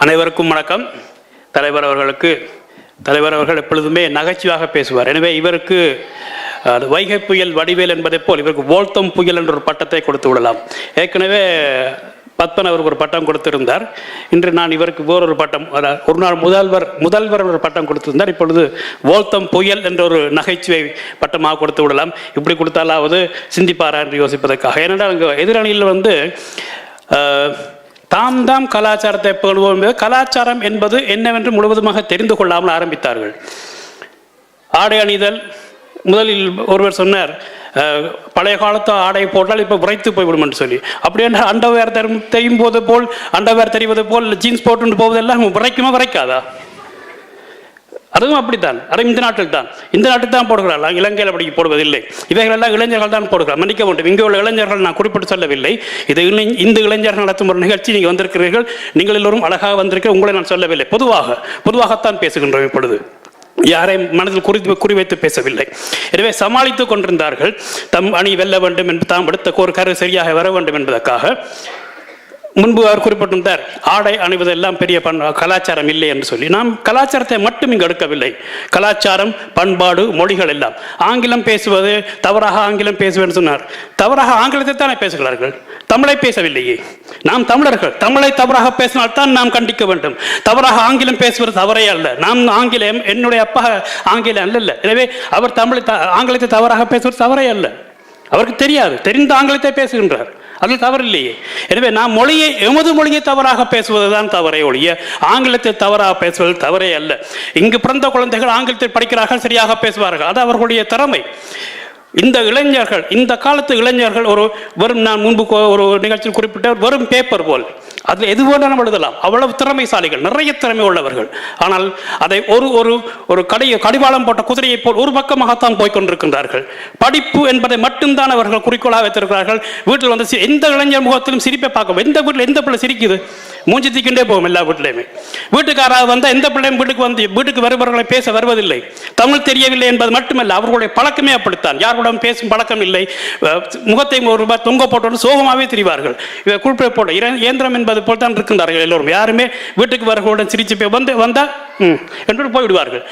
அனைவருக்கும் வணக்கம். தலைவர் அவர்களுக்கு தலைவர் அவர்கள் எப்பொழுதுமே நகைச்சுவாக பேசுவார். எனவே இவருக்கு வைகை புயல் வடிவேல் என்பதைப் போல் இவருக்கு ஓல்தம் புயல் என்ற ஒரு பட்டத்தை கொடுத்து விடலாம். ஏற்கனவே பத்மன் அவருக்கு ஒரு பட்டம் கொடுத்திருந்தார். இன்று நான் இவருக்கு வேறொரு பட்டம் அதாவது ஒரு நாள் முதல்வர் முதல்வர் ஒரு பட்டம் கொடுத்திருந்தார். இப்பொழுது ஓல்தம் புயல் என்ற ஒரு நகைச்சுவை பட்டமாக கொடுத்து விடலாம். இப்படி கொடுத்தாலாவது சிந்திப்பாரா என்று யோசிப்பதற்காக. ஏனென்றால் இங்கே எதிரணியில் வந்து தாம் தாம் கலாச்சாரத்தை பேணுவோம் என்பது கலாச்சாரம் என்பது என்னவென்று முழுவதுமாக தெரிந்து கொள்ளாமல் ஆரம்பித்தார்கள். ஆடை அணிதல் முதலில் ஒருவர் சொன்னார் பழைய காலத்து ஆடை போட்டால் இப்போ உரைத்து போய்விடும் என்று சொல்லி. அப்படி என்றால் அண்டவேர் தரும் தெரியும் போது போல் அண்டவேர் தெரிவது போல் ஜீன்ஸ் போட்டு போவதெல்லாம் விரைக்குமா விரைக்காதா அதுவும் அப்படித்தான். அதுவும் இந்த நாட்டில் தான். இந்த நாட்டில் தான் போடுகிறார்கள் இலங்கையில் அப்படி போடுவதில்லை. இவைகள் எல்லாம் இளைஞர்கள் தான் போடுகிறார். மன்னிக்க வேண்டும். இங்கே உள்ள இளைஞர்கள் நான் குறிப்பிட்டு சொல்லவில்லை. இது இந்த இளைஞர்கள் நடத்தும் ஒரு நிகழ்ச்சி நீங்கள் வந்திருக்கிறீர்கள். நீங்கள் எல்லோரும் அழகாக வந்திருக்க உங்களை நான் சொல்லவில்லை. பொதுவாக பொதுவாகத்தான் பேசுகின்றோம் இப்பொழுது. யாரையும் மனதில் குறி குறிவைத்து பேசவில்லை. எனவே சமாளித்துக் கொண்டிருந்தார்கள். தம் அணி வெல்ல வேண்டும் என்று தாம் எடுத்த ஒரு கரு சரியாக வர வேண்டும் என்பதற்காக. முன்பு அவர் குறிப்பிட்டிருந்தார் ஆடை அணிவதெல்லாம் பெரிய பண் கலாச்சாரம் இல்லை என்று சொல்லி. நாம் கலாச்சாரத்தை மட்டும் இங்கு எடுக்கவில்லை. கலாச்சாரம் பண்பாடு மொழிகள் எல்லாம். ஆங்கிலம் பேசுவது தவறாக ஆங்கிலம் பேசுவேன் சொன்னார். தவறாக ஆங்கிலத்தை தானே பேசுகிறார்கள்? தமிழை பேசவில்லையே. நாம் தமிழர்கள். தமிழை தவறாக பேசினால்தான் நாம் கண்டிக்க வேண்டும். தவறாக ஆங்கிலம் பேசுவது தவறே அல்ல. நாம் ஆங்கிலம் என்னுடைய அப்பா ஆங்கிலம் அல்ல எனவே அவர் தமிழை த- ஆங்கிலத்தை தவறாக பேசுவது தவறே அல்ல. அவருக்கு தெரியாது. தெரிந்த ஆங்கிலத்தை பேசுகின்றார். அதில் தவறில்லையே. எனவே நாம் மொழியை எமது மொழியை தவறாக பேசுவதுதான் தவறே ஒழிய ஆங்கிலத்தை தவறாக பேசுவது தவறே அல்ல. இங்கு பிறந்த குழந்தைகள் ஆங்கிலத்தில் படிக்கிறார்கள் சரியாக பேசுவார்கள். அது அவர்களுடைய திறமை. இந்த இளைஞர்கள் இந்த காலத்து இளைஞர்கள் ஒரு வெறும் நான் முன்பு ஒரு நிகழ்ச்சியில் குறிப்பிட்ட வெறும் பேப்பர் போல். அதில் எது வேண்டாலும் எழுதலாம். அவ்வளவு திறமைசாலிகள் நிறைய திறமை உள்ளவர்கள். ஆனால் அதை ஒரு ஒரு ஒரு கடை கடிவாளம் போட்ட குதிரையை போல் ஒரு பக்கமாகத்தான் போய்கொண்டிருக்கின்றார்கள் படிப்பு என்பதை மட்டும்தான் அவர்கள் குறிக்கோளாக வைத்திருக்கிறார்கள். வீட்டில் வந்து சி- எந்த இளைஞர் முகத்திலும் சிரிப்பை பார்க்க எந்த வீட்டில் எந்த பிள்ளை சிரிக்குது? மூஞ்சி தூக்கிண்டே போவோம் எல்லா வீட்டிலையுமே வீட்டுக்காராக வந்தால் எந்த பிள்ளையும் வீட்டுக்கு வந்து வீட்டுக்கு வருபவர்களை பேச வருவதில்லை. தமிழ் தெரியவில்லை என்பது மட்டுமல்ல அவர்களுடைய பழக்கமே அப்படித்தான். யாருடன் பேசும் பழக்கம் இல்லை. முகத்தை ஒரு ரூபாய் தொங்க போட்டோன்னு சோகமாகவே திரிவார்கள். இவை குறிப்பிட போட இயந்திரம் என்பது போல் தான் இருக்கின்றார்கள் எல்லோரும். யாருமே வீட்டுக்கு வரவுடன் சிரிச்சு போய் வந்து வந்தால் என்று போய்விடுவார்கள்.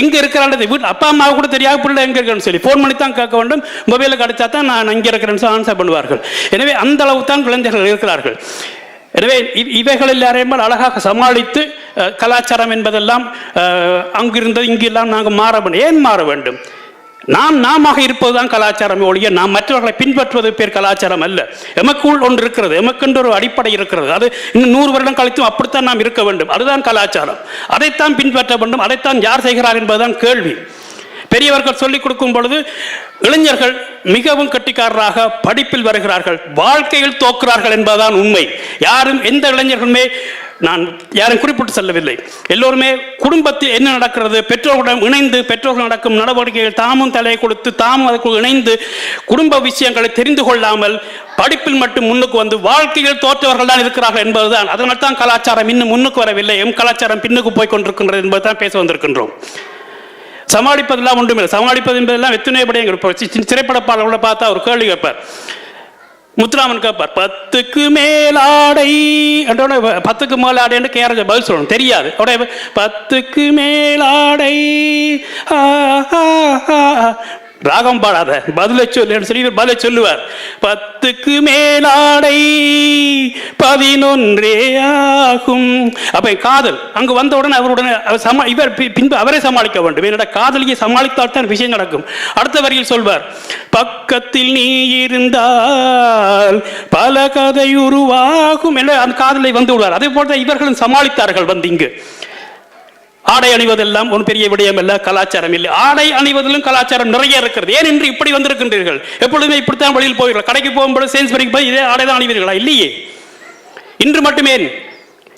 இங்கே இருக்கிறாங்க வீட்டு அப்பா அம்மா கூட தெரியாது பிள்ளை எங்கே இருக்கிறேன்னு சொல்லி ஃபோன் பண்ணி தான் கேட்க வேண்டும். மொபைலில் கிடைச்சா தான் நான் இங்கே இருக்கிறேன்னு ஆன்சர் பண்ணுவார்கள். எனவே அந்த அளவு தான் குழந்தைகள் இருக்கிறார்கள். எனவே இவைகள் எல்லாரையும் அழகாக சமாளித்து கலாச்சாரம் என்பதெல்லாம் அங்கிருந்து இங்கெல்லாம் நாங்கள் மாற வேண்டும் ஏன் மாற வேண்டும்? நாம் நாமாக இருப்பதுதான் கலாச்சாரம் ஒழிய நாம் மற்றவர்களை பின்பற்றுவது பேர் கலாச்சாரம் அல்ல. எமக்குள் ஒன்று இருக்கிறது எமக்கென்று ஒரு அடிப்படை இருக்கிறது. அது இன்னும் நூறு வருடம் கழித்தும் அப்படித்தான் நாம் இருக்க வேண்டும். அதுதான் கலாச்சாரம். அதைத்தான் பின்பற்ற வேண்டும் அதைத்தான் யார் செய்கிறார் என்பதுதான் கேள்வி. பெரியவர்கள் சொல்லிக் கொடுக்கும் பொழுது இளைஞர்கள் மிகவும் கட்டிக்காரராக படிப்பில் வருகிறார்கள் வாழ்க்கையில் தோக்குறார்கள் என்பதுதான் உண்மை. யாரும் எந்த இளைஞர்களுமே நான் யாரும் குறிப்பிட்டு செல்லவில்லை. எல்லோருமே குடும்பத்தில் என்ன நடக்கிறது? பெற்றோர்களுடன் இணைந்து பெற்றோர்கள் நடக்கும் நடவடிக்கைகள் தாமும் தலையை கொடுத்து தாமும் அதற்குள் இணைந்து குடும்ப விஷயங்களை தெரிந்து கொள்ளாமல் படிப்பில் மட்டும் முன்னுக்கு வந்து வாழ்க்கையில் தோற்றவர்கள் தான் இருக்கிறார்கள் என்பதுதான். அதனால் தான் கலாச்சாரம் இன்னும் முன்னுக்கு வரவில்லை. எம் கலாச்சாரம் பின்னுக்கு போய் கொண்டிருக்கின்றது என்பதுதான் பேச வந்திருக்கின்றோம். சமாளிப்பதெல்லாம் ஒன்றுமில்லை. சமாளிப்பது என்பதெல்லாம் எத்தனை எங்கள் இப்போ திரைப்பட பாடல்களை பார்த்தா ஒரு கேள்வி கேட்பார். முத்துராமன் கேட்பார் பத்துக்கு மேலாடை என்றோட பத்துக்கு மேலாடைன்னு கேரஞ்ச பதில் சொல்லணும். தெரியாது. உடைய பத்துக்கு மேலாடை ராகம் பாடாத பதிலை சொல்லு சொல்லி இவர் பதிலை சொல்லுவார். பத்துக்கு மேலாடை பதினொன்றே ஆகும். அப்ப காதல் அங்கு வந்த உடனே அவருடனே அவர் சமா இவர் பின்பு அவரே சமாளிக்க வேண்டும். என்னோட காதலியை சமாளித்தால் தான் விஷயம் நடக்கும். அடுத்த வரியில் சொல்வார் பக்கத்தில் நீ இருந்தால் பல கதை உருவாகும். என்ற அந்த காதலை வந்து விடுவார். அதே போல இவர்களும் சமாளித்தார்கள் வந்து இங்கு. ஆடை அணிவதெல்லாம் ஒரு பெரிய விடயம் அல்ல கலாச்சாரம் இல்லை. ஆடை அணிவதிலும் கலாச்சாரம் நிறைய இருக்கிறது. ஏன் என்று இப்படி வந்திருக்கின்றீர்கள்? எப்பொழுதுமே இப்படித்தான் வழியில் போவீர்கள். கடைக்கு போகும்போது சேல்ஸ் போய் இதே ஆடை தான் அணிவீர்களா? இல்லையே. இன்று மட்டுமே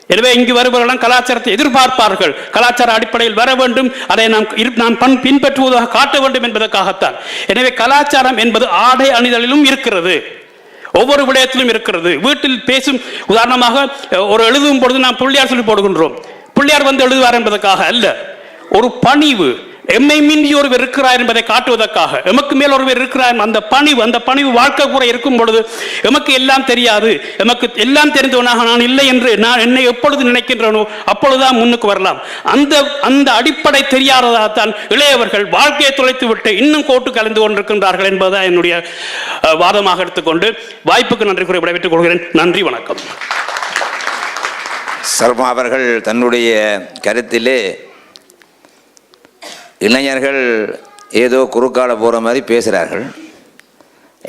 எனவே இங்கு வருபவர்களும் கலாச்சாரத்தை எதிர்பார்ப்பார்கள். கலாச்சார அடிப்படையில் வர வேண்டும். அதை நாம் இரு- நாம் பண் பின்பற்றுவதாக காட்ட வேண்டும் என்பதற்காகத்தான். எனவே கலாச்சாரம் என்பது ஆடை அணிதலிலும் இருக்கிறது. ஒவ்வொரு விடயத்திலும் இருக்கிறது. வீட்டில் பேசும் உதாரணமாக ஒரு எழுதும் பொழுது நாம் புள்ளியார் சொல்லி போடுகின்றோம். பிள்ளையார் வந்து எழுதுவார் என்பதற்காக அல்ல. ஒரு பணிவு எம்மை மின்றி ஒருவர் இருக்கிறார் என்பதை காட்டுவதற்காக. எமக்கு மேல் ஒருவர் இருக்கிறார் அந்த பணிவு அந்த பணிவு வாழ்க்கை கூட இருக்கும் பொழுது எமக்கு எல்லாம் தெரியாது. எமக்கு எல்லாம் தெரிந்தவனாக நான் இல்லை என்று நான் என்னை எப்பொழுது நினைக்கின்றனோ அப்பொழுதுதான் முன்னுக்கு வரலாம். அந்த அந்த அடிப்படை தெரியாததாகத்தான் இளையவர்கள் வாழ்க்கையை தொலைத்து விட்டு இன்னும் கோட்டு கலந்து கொண்டிருக்கின்றார்கள் என்பதுதான் என்னுடைய அஹ், வாதமாக எடுத்துக்கொண்டு வாய்ப்புக்கு நன்றி கூறி விடைபெற்றுக் கொள்கிறேன். நன்றி வணக்கம். சர்மா அவர்கள் தன்னுடைய கருத்திலே இளைஞர்கள் ஏதோ குறுக்கால போகிற மாதிரி பேசுகிறார்கள்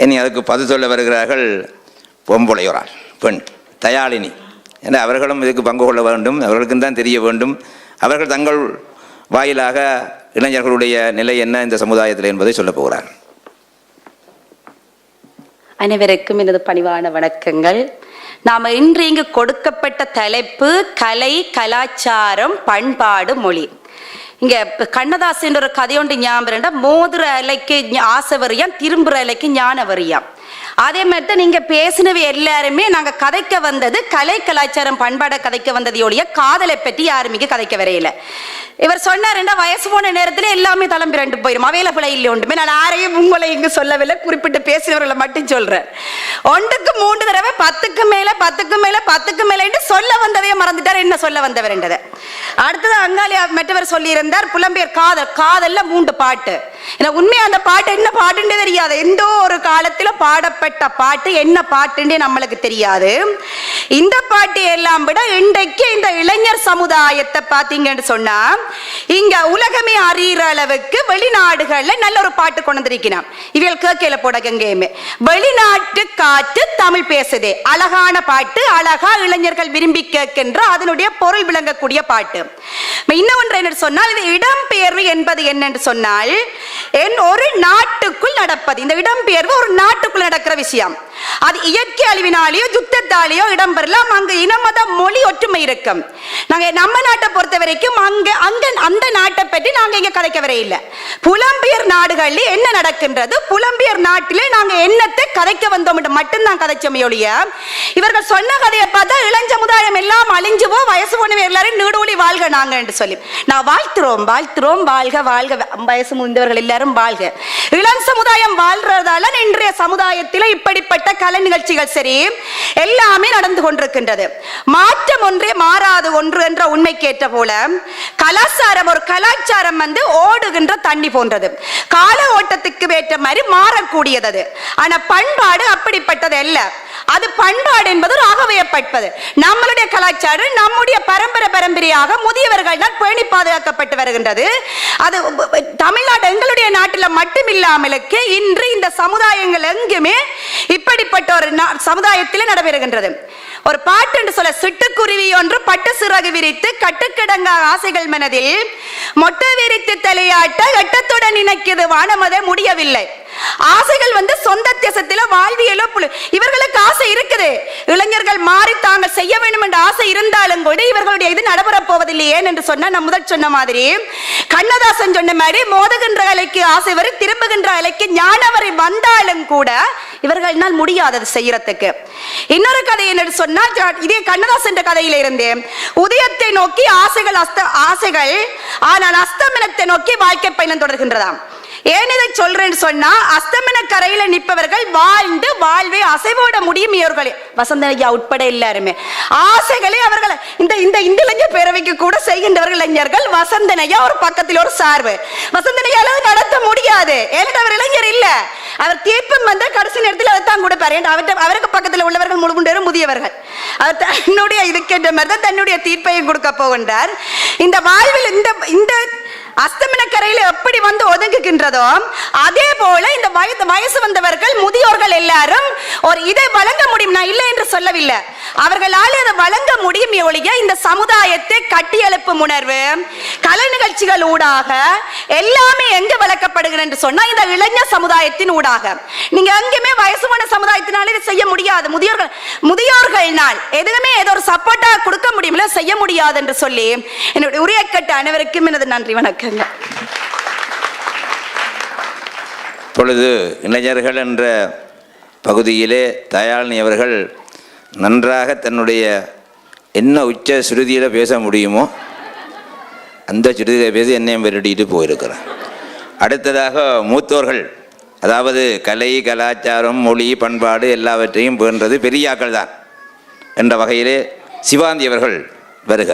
இனி அதுக்கு பதில் சொல்ல வருகிறார்கள் பொம்புளையோராள் பெண் தயாளினி. என அவர்களும் இதுக்கு பங்கு கொள்ள வேண்டும் அவர்களுக்கும் தான் தெரிய வேண்டும். அவர்கள் தங்கள் வாயிலாக இளைஞர்களுடைய நிலை என்ன இந்த சமுதாயத்தில் என்பதை சொல்லப் போகிறார் அனைவருக்கும் எனது பணிவான வணக்கங்கள். நாம் இன்று இங்கு கொடுக்கப்பட்ட தலைப்பு கலை கலாச்சாரம் பண்பாடு மொழி. இங்க கண்ணதாசன் ஒரு கதையொண்டு ஞாபகம் மோதிர அலைக்கு ஆசை வரியான் திரும்புற அலைக்கு ஞான வரியான் அதே மாதிரி தான் நீங்க பேசினவை எல்லாருமே நாங்க கதைக்க வந்தது கலை கலாச்சாரம் பண்பாட கதைக்க வந்ததையோடைய காதலை பற்றி யாரும் கதைக்க வரையில. இவர் சொன்னாருன்னா வயசு போன நேரத்துல எல்லாமே தளம்பி ரெண்டு போயிரும். அவையில இல்லை ஒன்றுமே. நான் யாரையும் உங்களை இங்கு சொல்லவில்லை. குறிப்பிட்டு பேசினவர்களை மட்டும் சொல்றேன். ஒன்றுக்கு மூன்று தடவை பத்துக்கு மேல பத்துக்கு மேல பத்துக்கு மேல சொல்ல வந்ததையே மறந்துட்டார். என்ன சொல்ல வந்தவர் அடுத்தது அங்காளி மற்றவர் சொல்லியிருந்தார் புலம்பெயர் காதல் காதல்ல மூன்று பாட்டு. உண்மையா அந்த பாட்டு என்ன பாட்டுன்னே தெரியாது. எந்த ஒரு காலத்துல பாடப்பட்ட பாட்டு என்ன பாட்டுன்னு நம்மளுக்கு தெரியாது. இந்த பாட்டு எல்லாம் விட இன்றைக்கு இந்த இளைஞர் சமுதாயத்தை பார்த்தீங்கன்னு சொன்னா இங்க உலகமே அறிகிற அளவுக்கு வெளிநாடுகள்ல நல்ல ஒரு பாட்டு கொண்டு வந்திருக்கிறான் இவள் கேட்கல போட எங்கேயுமே வெளிநாட்டு காற்று தமிழ் பேசுதே. அழகான பாட்டு அழகா இளைஞர்கள் விரும்பி கேட்கின்ற அதனுடைய பொருள் விளங்கக்கூடிய பாட்டு. இன்னும் ஒன்று என்ன சொன்னால் இது இடம்பெயர்வு என்பது என்னென்று சொன்னால் என் ஒரு நாட்டுக்குள் நடப்பது. இந்த இடம்பெயர்வு ஒரு நாட்டுக்குள் நடக்கிற விஷயம் அது இயற்கை அழிவினாலேயோ யுத்தத்தாலேயோ இடம்பெறலாம். அங்கு இனமத மொழி ஒற்றுமை இருக்கும். நாங்க நம்ம நாட்டை பொறுத்த வரைக்கும் அங்க அங்க அந்த நாட்டை பற்றி நாங்க இங்க கதைக்க வர இல்லை. புலம்பெயர் நாடுகளில் என்ன நடக்கின்றது? புலம்பெயர் நாட்டிலே நாங்க என்னத்தை கதைக்க வந்தோம் மட்டும்தான் கதைச்சோமே ஒழிய இவர்கள் சொன்ன கதையை பார்த்தா இளஞ்ச இளஞ்சமுதாயம் எல்லாம் அழிஞ்சுவோ வயசு போனவங்க எல்லாரும் நீடோடி வாழ்க நாங்க என்று சொல்லி. நான் வாழ்த்துறோம் வாழ்த்துறோம் வாழ்க வாழ்க வயசு முடிந்தவர்கள் எல்லாரும் வாழ்க. இளம் சமுதாயம் வாழ்றதால இன்றைய சமுதாயத்தில் இப்படிப்பட்ட கலை நிகழ்ச்சிகள் சரி எல்லாமே நடந்து கொண்டிருக்கின்றது. மாற்றம் ஒன்றே மாறாது ஒன்று என்ற உண்மை கேட்ட போல கலாச்சாரம் ஒரு கலாச்சாரம் வந்து ஓடுகின்ற தண்ணி போன்றது. கால ஓட்டத்துக்கு ஏற்ற மாதிரி மாறக்கூடியது அது ஆனா பண்பாடு அப்படிப்பட்டது அல்ல அது பண்பாடு என்பது ஒரு நம்மளுடைய கலாச்சாரம் நம்முடைய பரம்பரை பரம்பரையாக முதியவர்கள் தான் பேணி பாதுகாக்கப்பட்டு வருகின்றது. அது தமிழ்நாடு எங்களுடைய நாட்டில் மட்டும் இல்லாமலுக்கு இன்று இந்த சமுதாயங்கள் எங்குமே இப்படிப்பட்ட ஒரு நா- சமுதாயத்தில் நடைபெறுகின்றது. ஒரு பாட்டு என்று சொல்ல சிட்டுக்குருவி ஒன்று பட்டு சிறகு விரித்து கட்டுக்கிடங்க ஆசைகள் மனதில் மொட்டை விரித்து தலையாட்ட எட்டத்துடன் நினைக்கிறது வானமத முடியவில்லை. ஆசைகள் வந்து சொந்த தேசத்தில வாழ்வியலோ புழு இவர்களுக்கு ஆசை இருக்குது. இளைஞர்கள் மாறி தாங்கள் செய்ய வேண்டும் என்ற ஆசை இருந்தாலும் கூட இவர்களுடைய இது நடைபெறப் போவதில்லை ஏன் என்று சொன்னா நான் முதல் சொன்ன மாதிரி கண்ணதாசன் சொன்ன மாதிரி மோதுகின்ற அலைக்கு ஆசை வரை திரும்புகின்ற அலைக்கு ஞானவரை வந்தாலும் கூட இவர்களால் முடியாதது செய்யறதுக்கு. இன்னொரு கதை என்னன்னு சொன்னால் இதே கண்ணதாசன் கதையில இருந்து உதயத்தை நோக்கி ஆசைகள் அஸ்த ஆசைகள் ஆனால் அஸ்தமனத்தை நோக்கி வாழ்க்கை பயணம் தொடர்கின்றதாம். ஏன் இதை சொல்றேன்னு சொன்னா அஸ்தமன கரையில நிற்பவர்கள் வாழ்ந்து வாழ்வை அசைவோட முடியும் இவர்களே வசந்த ஐயா உட்பட எல்லாருமே. ஆசைகளை அவர்கள் இந்த இந்த இந்த இளைஞர் பேரவைக்கு கூட செய்கின்றவர்கள் இளைஞர்கள் வசந்தனையா ஒரு பக்கத்தில் ஒரு சார்பு. வசந்தனையால ஐயா நடத்த முடியாது. ஏன்னா அவர் இளைஞர் இல்ல. அவர் தீர்ப்பம் வந்த கடைசி நேரத்தில் அதை தான் கூட ஏன்னா அவருக்கு பக்கத்தில் உள்ளவர்கள் முழுகுண்டேரும் முதியவர்கள். அவர் தன்னுடைய இதுக்கேற்ற மாதிரி தான் தன்னுடைய தீர்ப்பையும் கொடுக்க போகின்றார். இந்த வாழ்வில் இந்த இந்த அஸ்தமன எப்படி வந்து ஒதுங்குகின்றதோ அதே போல இந்த வயது வயசு வந்தவர்கள் முதியோர்கள் எல்லாரும் ஒரு இதை வழங்க முடியும். நான் இல்லை என்று சொல்லவில்லை. அவர்களால் அதை வழங்க முடியும் ஒழிய இந்த சமுதாயத்தை கட்டியெழுப்பும் உணர்வு கலை நிகழ்ச்சிகள் ஊடாக எல்லாமே எங்கு வளர்க்கப்படுகிறது என்று சொன்னா இந்த இளைஞர் சமுதாயத்தின் ஊடாக. நீங்க எங்கேயுமே வயசுமான சமுதாயத்தினால இதை செய்ய முடியாது. முதியோர்கள் முதியோர்கள்னால் எதுவுமே ஏதோ ஒரு சப்போர்ட்டா கொடுக்க முடியுமில்ல செய்ய முடியாது என்று சொல்லி என்னுடைய உரிய கட்ட அனைவருக்கும் எனது நன்றி வணக்கங்க. இப்பொழுது இளைஞர்கள் என்ற பகுதியிலே தயாளினி அவர்கள் நன்றாக தன்னுடைய என்ன உச்ச சுருதியில் பேச முடியுமோ அந்த சுருதியில் பேசி என்னையும் விரட்டிட்டு போயிருக்கிறேன் அடுத்ததாக மூத்தோர்கள் அதாவது கலை கலாச்சாரம் மொழி பண்பாடு எல்லாவற்றையும் பேன்றது பெரியாக்கள் தான் என்ற வகையிலே சிவாந்தி அவர்கள் வருக.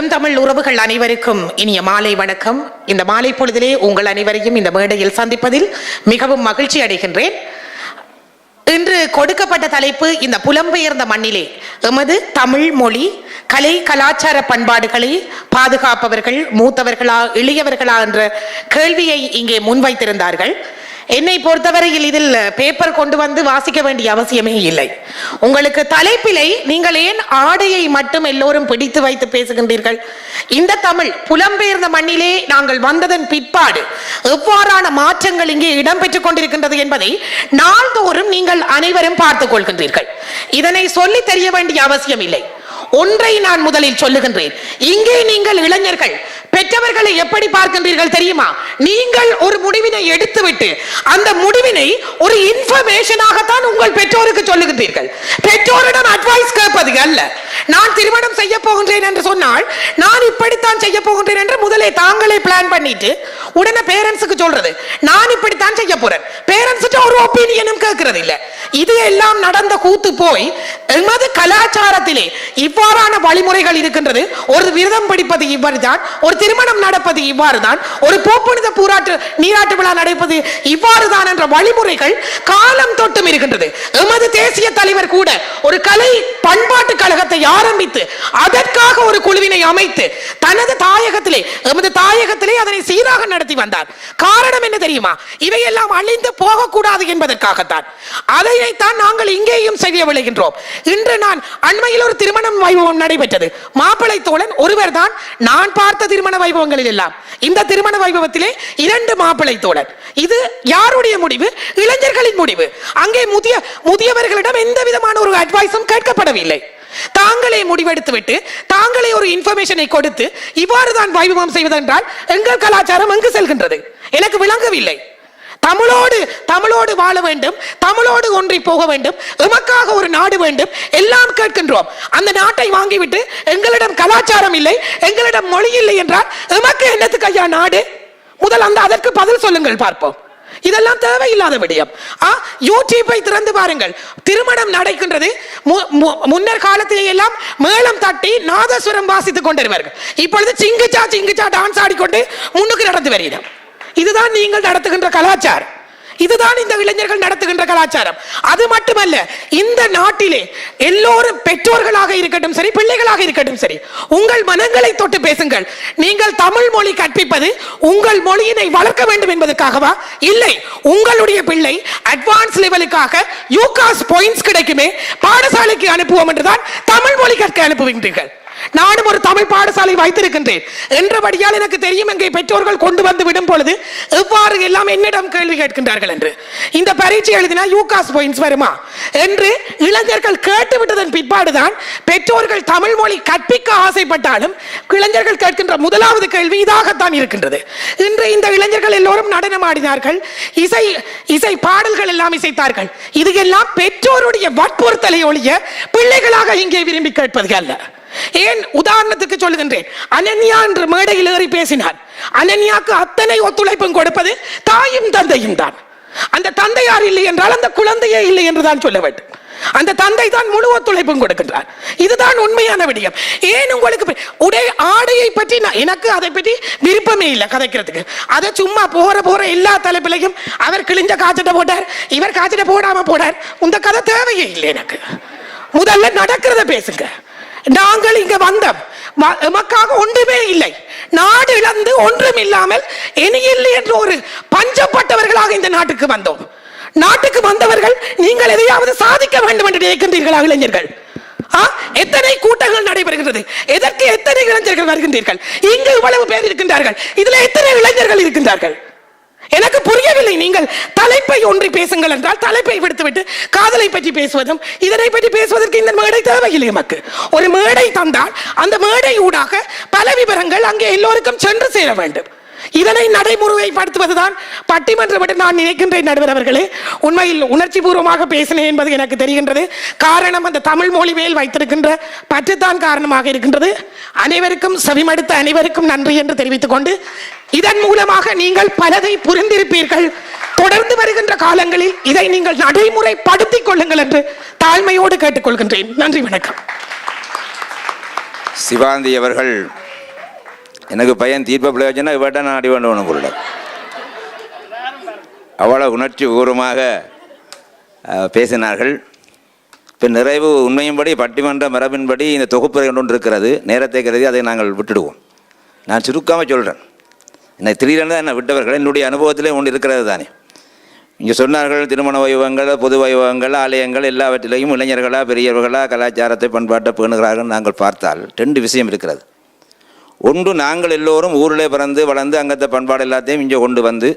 எம் தமிழ் உறவுகள் அனைவருக்கும் இனிய மாலை வணக்கம். இந்த மாலை பொழுதிலே உங்கள் அனைவரையும் இந்த மேடையில் சந்திப்பதில் மிகவும் மகிழ்ச்சி அடைகின்றேன். இன்று கொடுக்கப்பட்ட தலைப்பு இந்த புலம்பெயர்ந்த மண்ணிலே எமது தமிழ் மொழி கலை கலாச்சார பண்பாடுகளை பாதுகாப்பவர்கள் மூத்தவர்களா எளியவர்களா என்ற கேள்வியை இங்கே முன்வைத்திருந்தார்கள். என்னை பொறுத்தவரையில் இதில் பேப்பர் கொண்டு வந்து வாசிக்க வேண்டிய அவசியமே இல்லை. உங்களுக்கு தலைப்பிலை நீங்கள் ஏன் ஆடையை மட்டும் எல்லோரும் பிடித்து வைத்து பேசுகின்றீர்கள்? இந்த தமிழ் புலம்பெயர்ந்த மண்ணிலே நாங்கள் வந்ததன் பிற்பாடு எவ்வாறான மாற்றங்கள் இங்கே இடம்பெற்றுக் கொண்டிருக்கின்றது என்பதை நாள்தோறும் நீங்கள் அனைவரும் பார்த்துக் கொள்கின்றீர்கள். இதனை சொல்லி தெரிய வேண்டிய அவசியம் இல்லை ஒன்றை நான் முதலில் சொல்லுகின்றேன். இங்கே நீங்கள் இளைஞர்கள் பெற்றவர்களை எப்படி பார்க்கின்றீர்கள் தெரியுமா? நீங்கள் ஒரு முடிவினை எடுத்துவிட்டு அந்த முடிவினை ஒரு இன்ஃபர்மேஷனாகத்தான் உங்கள் பெற்றோருக்கு சொல்லுகின்றீர்கள். பெற்றோரிடம் அட்வைஸ் கேட்பது அல்ல. நான் திருமணம் செய்ய போகின்றேன் என்று சொன்னால் நான் இப்படித்தான் செய்ய போகின்றேன் என்று முதலே தாங்களே பிளான் பண்ணிட்டு உடனே பேரண்ட்ஸுக்கு சொல்றது. நான் இப்படித்தான் செய்ய போறேன். பேரண்ட்ஸ்கிட்ட ஒரு ஒப்பீனியனும் கேட்கறது இல்ல இது எல்லாம் நடந்த கூத்து போய் எமது கலாச்சாரத்திலே இவ்வாறான வழிமுறைகள் இருக்கின்றது. ஒரு விரதம் படிப்பது இவ்வாறு தான் ஒரு திருமணம் நடப்பது இவ்வாறு தான் ஒரு பூப்புனித பூராட்டு நீராட்டு விழா நடப்பது இவ்வாறு தான் என்ற வழிமுறைகள் காலம் தொட்டும் இருக்கின்றது. எமது தேசிய தலைவர் கூட ஒரு கலை பண்பாட்டு கழகத்தை ஆரம்பித்து அதற்காக ஒரு குழுவினை அமைத்து தனது தாயகத்திலே எமது தாயகத்திலே அதனை சீராக நடத்தி வந்தார். காரணம் என்ன தெரியுமா? இவையெல்லாம் அழிந்து போகக்கூடாது என்பதற்காகத்தான். அதைத்தான் நாங்கள் இங்கேயும் செய்ய விளைகின்றோம் இன்று நான் அண்மையில் ஒரு திருமணம் வைபவம் நடைபெற்றது. மாப்பிளை தோழன் ஒருவர் தான் நான் பார்த்த திருமண வைபவங்களில் எல்லாம். இந்த திருமண வைபவத்திலே இரண்டு மாப்பிளை தோழன் இது யாருடைய முடிவு? இளைஞர்களின் முடிவு. அங்கே முதிய முதியவர்களிடம் எந்த விதமான ஒரு அட்வைஸும் கேட்கப்படவில்லை தாங்களே முடிவெடுத்து விட்டு தாங்களே ஒரு இன்ஃபர்மேஷனை கொடுத்து இவ்வாறு தான் வைபவம் செய்வதென்றால் எங்கள் கலாச்சாரம் எங்கு செல்கின்றது? எனக்கு விளங்கவில்லை. தமிழோடு தமிழோடு வாழ வேண்டும் தமிழோடு ஒன்றி போக வேண்டும் எமக்காக ஒரு நாடு வேண்டும் எல்லாம் கேட்கின்றோம். அந்த நாட்டை வாங்கிவிட்டு எங்களிடம் கலாச்சாரம் இல்லை எங்களிடம் மொழி இல்லை என்றால் எமக்கு என்னத்துக்கு ஐயா நாடு? முதல் அந்த அதற்கு பதில் சொல்லுங்கள் பார்ப்போம். இதெல்லாம் தேவையில்லாத விடயம். ஆ யூடியூப்பை திறந்து பாருங்கள். திருமணம் நடக்கின்றது. மு- மு- முன்னர் காலத்திலே எல்லாம் மேளம் தட்டி நாதஸ்வரம் வாசித்துக் கொண்டிருவார்கள் இப்பொழுது சிங்குச்சா சிங்குச்சா டான்ஸ் ஆடிக்கொண்டு முன்னுக்கு நடந்து வருகிறோம் இதுதான் நீங்கள் நடத்துகின்ற கலாச்சாரம். இதுதான் இந்த இளைஞர்கள் நடத்துகின்ற கலாச்சாரம். அது மட்டுமல்ல இந்த நாட்டிலே எல்லோரும் பெற்றோர்களாக இருக்கட்டும் சரி பிள்ளைகளாக இருக்கட்டும் சரி உங்கள் மனங்களை தொட்டு பேசுங்கள். நீங்கள் தமிழ் மொழி கற்பிப்பது உங்கள் மொழியினை வளர்க்க வேண்டும் என்பதற்காகவா? இல்லை உங்களுடைய பிள்ளை அட்வான்ஸ் லெவலுக்காக யூகாஸ் பாயிண்ட்ஸ் கிடைக்குமே பாடசாலைக்கு அனுப்புவோம் என்றுதான் தமிழ் மொழி கற்க அனுப்புகின்றீர்கள். நானும் ஒரு தமிழ் பாடசாலை வைத்திருக்கின்றேன். என்றபடியால் எனக்கு தெரியும் எங்கே பெற்றோர்கள் கொண்டு வந்து விடும் பொழுது எவ்வாறு எல்லாம் என்னிடம் கேள்வி கேட்கின்றார்கள் என்று. இந்த பரீட்சை எழுதினா யூகாஸ் பாயிண்ட்ஸ் வருமா? என்று இளைஞர்கள் கேட்டுவிட்டதன் பிற்பாடுதான் பெற்றோர்கள் தமிழ் மொழி கற்பிக்க ஆசைப்பட்டாலும் இளைஞர்கள் கேட்கின்ற முதலாவது கேள்வி இதாகத்தான் இருக்கின்றது. இன்று இந்த இளைஞர்கள் எல்லோரும் நடனம் ஆடினார்கள் இசை இசை பாடல்கள் எல்லாம் இசைத்தார்கள். இது எல்லாம் பெற்றோருடைய வற்புறுத்தலை ஒழிய பிள்ளைகளாக இங்கே விரும்பி கேட்பது அல்ல. ஏன் உதாரணத்துக்கு சொல்லுகின்றேன். அனன்யா என்று மேடையில் ஏறி பேசினார். அனன்யாக்கு அத்தனை ஒத்துழைப்பும் கொடுப்பது தாயும் தந்தையும் தான். அந்த தந்தையார் இல்லை என்றால் அந்த குழந்தையே இல்லை என்று தான் சொல்ல வேண்டும். அந்த தந்தை தான் முழு ஒத்துழைப்பும் கொடுக்கின்றார். இதுதான் உண்மையான விடயம். ஏன் உங்களுக்கு உடை ஆடையை பற்றி நான் எனக்கு அதை பற்றி விருப்பமே இல்லை கதைக்கிறதுக்கு. அதை சும்மா போற போற எல்லா தலைப்பிலையும் அவர் கிழிஞ்ச காய்ச்சட்ட போட்டார் இவர் காய்ச்சட்ட போடாம போட்டார் இந்த கதை தேவையே இல்லை எனக்கு. முதல்ல நடக்கிறத பேசுங்க. நாங்கள் இங்க வந்தோம். ம- எமக்காக ஒன்றுமே இல்லை. நாடு இழந்து ஒன்றும் இல்லாமல் இனியில்லை என்று ஒரு பஞ்சப்பட்டவர்களாக இந்த நாட்டுக்கு வந்தோம். நாட்டுக்கு வந்தவர்கள் நீங்கள் எதையாவது சாதிக்க வேண்டும் என்று நினைக்கின்றீர்களா இளைஞர்கள்? ஆ? எத்தனை கூட்டங்கள் நடைபெறுகிறது? எதற்கு எத்தனை இளைஞர்கள் வருகின்றீர்கள்? இங்கு இவ்வளவு பேர் இருக்கின்றார்கள். இதுல எத்தனை இளைஞர்கள் இருக்கின்றார்கள்? எனக்கு புரியவில்லை நீங்கள் தலைப்பை ஒன்றி பேசுங்கள் என்றால் தலைப்பை விடுத்துவிட்டு காதலை பற்றி பேசுவதும் இதனை பற்றி பேசுவதற்கு இந்த மேடை தேவையில்லை எமக்கு. ஒரு மேடை தந்தால் அந்த மேடை ஊடாக பல விவரங்கள் அங்கே எல்லோருக்கும் சென்று சேர வேண்டும். இதனை நடைமுறைப்படுத்துவதுதான் பட்டிமன்றம் என்று நான் நினைக்கின்றேன் நடுவர் அவர்களே. உண்மையில் உணர்ச்சி பூர்வமாக பேசினேன் என்பது எனக்கு தெரிகின்றது. காரணம் அந்த தமிழ் மொழி மேல் வைத்திருக்கின்ற பற்றுத்தான் காரணமாக இருக்கின்றது. அனைவருக்கும் செவிமடுத்த அனைவருக்கும் நன்றி என்று தெரிவித்துக் கொண்டு இதன் மூலமாக நீங்கள் பலதை புரிந்திருப்பீர்கள். தொடர்ந்து வருகின்ற காலங்களில் இதை நீங்கள் நடைமுறைப்படுத்திக் கொள்ளுங்கள் என்று தாழ்மையோடு கேட்டுக்கொள்கின்றேன். நன்றி வணக்கம். சிவாந்தி அவர்கள் எனக்கு பையன் தீர்ப்ப பிரயோஜனம் இவட்ட நான் அடி வேண்டும் பொருள் அவ்வளோ உணர்ச்சி பூர்வமாக பேசினார்கள். இப்போ நிறைவு உண்மையின்படி பட்டிமன்ற மரபின்படி இந்த தொகுப்புரை ஒன்று இருக்கிறது. நேரத்தை கருதி அதை நாங்கள் விட்டுடுவோம். நான் சுருக்காமல் சொல்கிறேன் என்னை திடீரென என்னை விட்டவர்கள் என்னுடைய அனுபவத்திலே ஒன்று இருக்கிறது தானே. இங்கே சொன்னார்கள் திருமண வைபவங்கள் பொது வைபவங்கள் ஆலயங்கள் எல்லாவற்றிலையும் இளைஞர்களா பெரியவர்களா கலாச்சாரத்தை பண்பாட்டை பேணுகிறார்கள் நாங்கள் பார்த்தால் ரெண்டு விஷயம் இருக்கிறது. ஒன்று நாங்கள் எல்லோரும் ஊரில் பிறந்து வளர்ந்து அங்கத்த பண்பாடு எல்லாத்தையும் இங்கே கொண்டு வந்து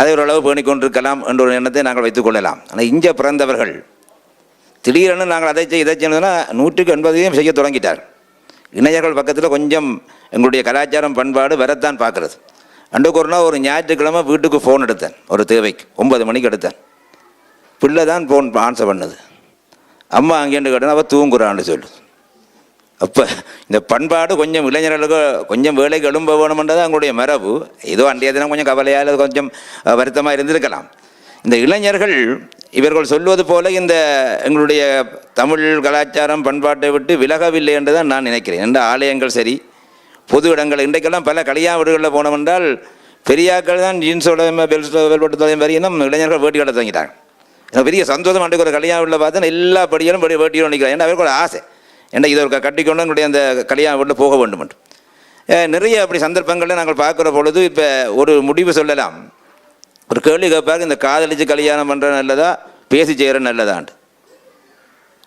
அதை ஓரளவு பேணிக் கொண்டிருக்கலாம் என்ற ஒரு எண்ணத்தை நாங்கள் வைத்துக் கொள்ளலாம். ஆனால் இங்கே பிறந்தவர்கள் திடீரென நாங்கள் அதை செய்ய இதை செய்யணும்னா நூற்றுக்கு எண்பதையும் செய்ய தொடங்கிட்டார். இணையர்கள் பக்கத்தில் கொஞ்சம் எங்களுடைய கலாச்சாரம் பண்பாடு வரத்தான் பார்க்குறது. அன்றைக்கு ஒரு நாள் ஒரு ஞாயிற்றுக்கிழமை வீட்டுக்கு ஃபோன் எடுத்தேன். ஒரு தேவைக்கு. ஒன்பது மணிக்கு எடுத்தேன். பிள்ளை தான் ஃபோன் ஆன்சர் பண்ணுது. அம்மா அங்கேன்னு கேட்டேன் அவள் தூங்குறான்னு சொல்லுது அப்போ இந்த பண்பாடு கொஞ்சம் இளைஞர்களுக்கு கொஞ்சம் வேலைக்கு எழும்ப வேணுமென்றது அவங்களுடைய மரபு. ஏதோ அன்றைய தினம் கொஞ்சம் கவலையால் கொஞ்சம் வருத்தமாக இருந்திருக்கலாம். இந்த இளைஞர்கள் இவர்கள் சொல்வது போல இந்த எங்களுடைய தமிழ் கலாச்சாரம் பண்பாட்டை விட்டு விலகவில்லை என்று தான் நான் நினைக்கிறேன். என்ற ஆலயங்கள் சரி பொது இடங்கள் இன்றைக்கெல்லாம் பல கலியா வீடுகளில் போனோம் என்றால் பெரியாக்கள் தான் ஜீன்ஸோட பெல்ஸோட வெல்பட்டு தொலையும் வரையும் இளைஞர்கள் வேட்டி கடை தங்கிட்டாங்க பெரிய சந்தோஷம் அன்றைக்கு ஒரு கல்யாண வீட்டில் பார்த்தா எல்லா படிகளும் படி வேட்டியும் நிற்கிறாங்க. ஏன்னா அவருக்கு ஒரு ஆசை. என்ன இதை ஒரு கட்டிக்கொண்டு எங்களுடைய அந்த கல்யாண வீட்டில் போக வேண்டும் என்று நிறைய அப்படி சந்தர்ப்பங்களில் நாங்கள் பார்க்குற பொழுது இப்போ ஒரு முடிவு சொல்லலாம். ஒரு கேள்வி கேட்பாரு இந்த காதலிச்சு கல்யாணம் பண்ணுற நல்லதா பேசி செய்கிற நல்லதாண்டு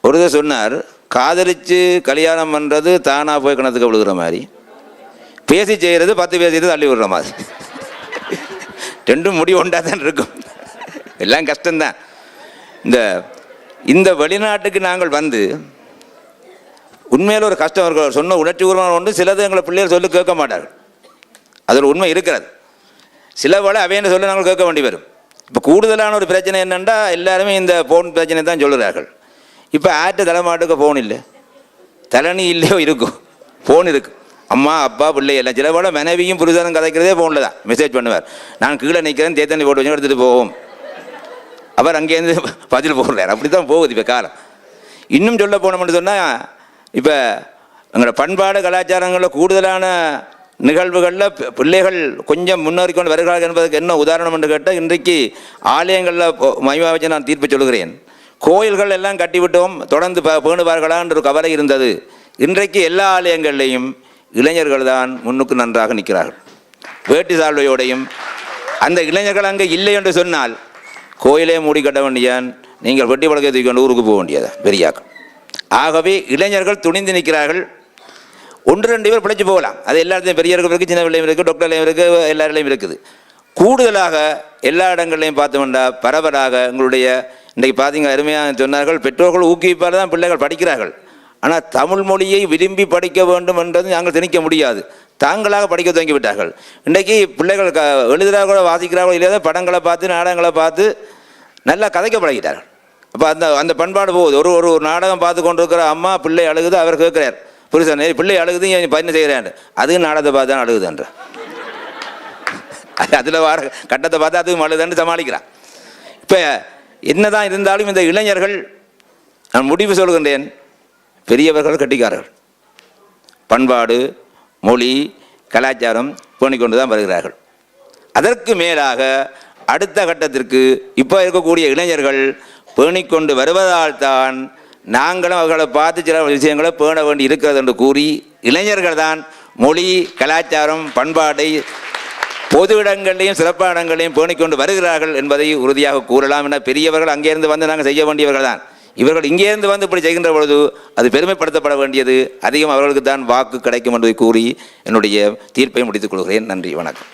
ஒரு இதை சொன்னார் காதலிச்சு கல்யாணம் பண்ணுறது தானாக போய் கிணத்துக்கு விழுகிற மாதிரி. பேசி செய்கிறது பத்து பேசிட்டு தள்ளி விடுற மாதிரி. ரெண்டும் முடிவு ஒன்றா தான் இருக்கும். எல்லாம் கஷ்டம்தான். இந்த இந்த வெளிநாட்டுக்கு நாங்கள் வந்து உண்மையில் ஒரு கஷ்டம் இருக்கும் சொன்ன உணர்ச்சி பூர்வமான ஒன்று சிலது எங்களை பிள்ளைகள் சொல்லி கேட்க மாட்டார்கள். அதில் உண்மை இருக்கிறது. சில வேளை அவைன்னு சொல்லி நாங்கள் கேட்க வேண்டி வரும். இப்போ கூடுதலான ஒரு பிரச்சனை என்னென்னா எல்லாருமே இந்த ஃபோன் பிரச்சனை தான் சொல்கிறார்கள் இப்போ ஆற்று தலைமாட்டுக்கு ஃபோன் இல்லை? தலைனி இல்லையோ இருக்கும். ஃபோன் இருக்கு. அம்மா அப்பா பிள்ளை எல்லாம். சில வேளை மனைவியும் புரிதலும் கதைக்கிறதே ஃபோனில் தான். மெசேஜ் பண்ணுவார். நான் கீழே நிற்கிறேன் தேத்தண்ணி போட்டு வச்சு எடுத்துகிட்டு போவோம். அவர் அங்கேருந்து பதில் போடுறார். அப்படி தான் போகுது இப்போ காலம். இன்னும் சொல்ல போனோம்னு சொன்னால் இப்போ எங்களோட பண்பாடு கலாச்சாரங்களில் கூடுதலான நிகழ்வுகளில் பிள்ளைகள் கொஞ்சம் முன்னேறி கொண்டு வருகிறார்கள் என்பதற்கு என்ன உதாரணம் என்று கேட்டால் இன்றைக்கு ஆலயங்களில் மகிமா வச்சு நான் தீர்ப்பு சொல்கிறேன் கோயில்கள் எல்லாம் கட்டிவிட்டோம் தொடர்ந்து ப பேணுவார்களா என்ற ஒரு கவலை இருந்தது. இன்றைக்கு எல்லா ஆலயங்கள்லேயும் இளைஞர்கள் தான் முன்னுக்கு நன்றாக நிற்கிறார்கள். வேட்டி சால்வையோடையும் அந்த இளைஞர்கள் அங்கே இல்லை என்று சொன்னால் கோயிலே மூடி கட்ட வேண்டியான் நீங்கள் வெட்டி பழக்கத்தை தூக்கி கொண்டு ஊருக்கு போக வேண்டியதான் பெரியாக்கள். ஆகவே இளைஞர்கள் துணிந்து நிற்கிறார்கள். ஒன்று ரெண்டு பேர் பிழைச்சி போகலாம். அது எல்லாத்தையும் பெரியவர்களும் இருக்குது சின்ன பிள்ளையும் இருக்குது டாக்டர்லையும் இருக்குது எல்லாரிலையும் இருக்குது. கூடுதலாக எல்லா இடங்கள்லையும் பார்த்தோம்னா பரவலாக எங்களுடைய இன்றைக்கு பார்த்தீங்க அருமையாக சொன்னார்கள் பெற்றோர்கள் ஊக்குவிப்பால் தான் பிள்ளைகள் படிக்கிறார்கள். ஆனால் தமிழ் மொழியை விரும்பி படிக்க வேண்டும் என்றது நாங்கள் திணிக்க முடியாது. தாங்களாக படிக்க துவங்கி விட்டார்கள் இன்றைக்கு பிள்ளைகள் க எழுதுகிறார்களோ வாசிக்கிறார்களோ இல்லையா படங்களை பார்த்து நாடகங்களை பார்த்து நல்லா கதைக்க பழகிட்டார்கள் அப்போ அந்த அந்த பண்பாடு போகுது. ஒரு ஒரு ஒரு நாடகம் பார்த்து கொண்டு இருக்கிற அம்மா பிள்ளை அழுகுது அவர் கேட்குறார். புருஷன் பிள்ளை அழுகுது பயணம் பையனை செய்கிறேன் அதுவும் நாடகத்தை பார்த்து தான் அழுகுதுன்ற. அது அதில் வர கட்டத்தை பார்த்து அதுவும் அழுதுன்னு சமாளிக்கிறான். இப்போ என்னதான் இருந்தாலும் இந்த இளைஞர்கள் நான் முடிவு சொல்கின்றேன் பெரியவர்கள் கட்டிக்காரர்கள். பண்பாடு மொழி கலாச்சாரம் பேணிக்கொண்டு தான் வருகிறார்கள். அதற்கு மேலாக அடுத்த கட்டத்திற்கு இப்போ இருக்கக்கூடிய இளைஞர்கள் பேணிக்கொண்டு வருவதால் தான் நாங்களும் அவர்களை பார்த்து சில விஷயங்களை பேண வேண்டி இருக்கிறது என்று கூறி இளைஞர்கள் தான் மொழி கலாச்சாரம் பண்பாடை பொது இடங்களையும் சிறப்பான இடங்களையும் பேணிக்கொண்டு வருகிறார்கள் என்பதை உறுதியாக கூறலாம் என பெரியவர்கள் அங்கேருந்து வந்து நாங்கள் செய்ய வேண்டியவர்கள் தான் இவர்கள் இங்கேருந்து வந்து இப்படி செய்கின்ற பொழுது அது பெருமைப்படுத்தப்பட வேண்டியது. அதிகம் அவர்களுக்கு தான் வாக்கு கிடைக்கும் என்பதை கூறி என்னுடைய தீர்ப்பை முடித்துக் கொள்கிறேன். நன்றி வணக்கம்.